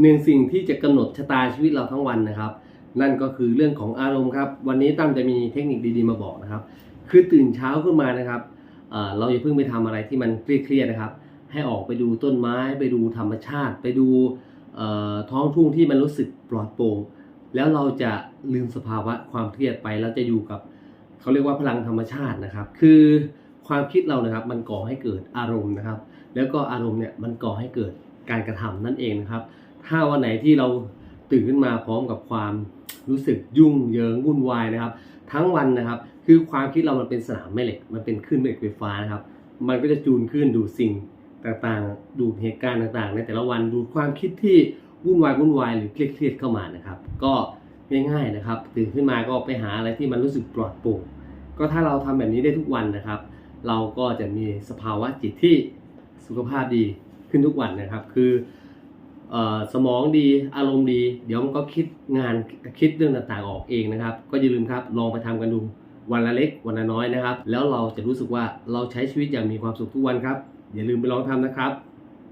หนึ่งสิ่งที่จะกำหนดชะตาชีวิตเราทั้งวันนะครับ นั่นก็คือเรื่องของอารมณ์ครับ วันนี้ตั้มจะมีเทคนิคดีๆมาบอกนะครับ คือตื่นเช้าขึ้นมานะครับเราอย่าเพิ่งไปทำอะไรที่มันเครียดๆนะครับ ให้ออกไปดูต้นไม้ ไปดูธรรมชาติ ไปดูท้องทุ่งที่มันรู้สึกปลอดโปร่งแล้วเราจะลืมสภาวะความเครียดไปแล้วจะอยู่กับเขาเรียกว่าพลังธรรมชาตินะครับ คือความคิดเรานะครับมันก่อให้เกิดอารมณ์นะครับ แล้วก็อารมณ์เนี่ยมันก่อให้เกิดการกระทำนั่นเองนะครับ ถ้าวันไหนที่เราตื่นขึ้นมาพร้อมกับความรู้สึกยุ่งเหยิงวุ่นวายนะครับ ทั้งวันนะครับ คือความคิดเรามันเป็นสนามแม่เหล็ก มันเป็นคลื่นแม่เหล็กไฟฟ้านะครับ มันก็จะจูนขึ้นดูสิ่งต่างๆ ดูเหตุการณ์ต่างๆ ในแต่ละวันดูความคิดที่วุ่นวายวุ่นวายหรือเครียดๆเข้ามานะครับ ก็ง่ายๆนะครับ ตื่นขึ้นมาก็ไปหาอะไรที่มันรู้สึกปลอดโปร่งก็ถ้าเราทำแบบนี้ได้ทุกวันนะครับ เราก็จะมีสภาวะจิตที่สุขภาพดีขึ้นทุกวันนะครับ คือ สมองดีอารมณ์ดี เดี๋ยวมันก็คิดงานคิดเรื่องต่างๆออกเองนะครับ ก็อย่าลืมครับลองไปทำกันดูวันละเล็กวันละน้อยนะครับ แล้วเราจะรู้สึกว่าเราใช้ชีวิตอย่างมีความสุขทุกวันครับ อย่าลืมไปลองทำนะครับ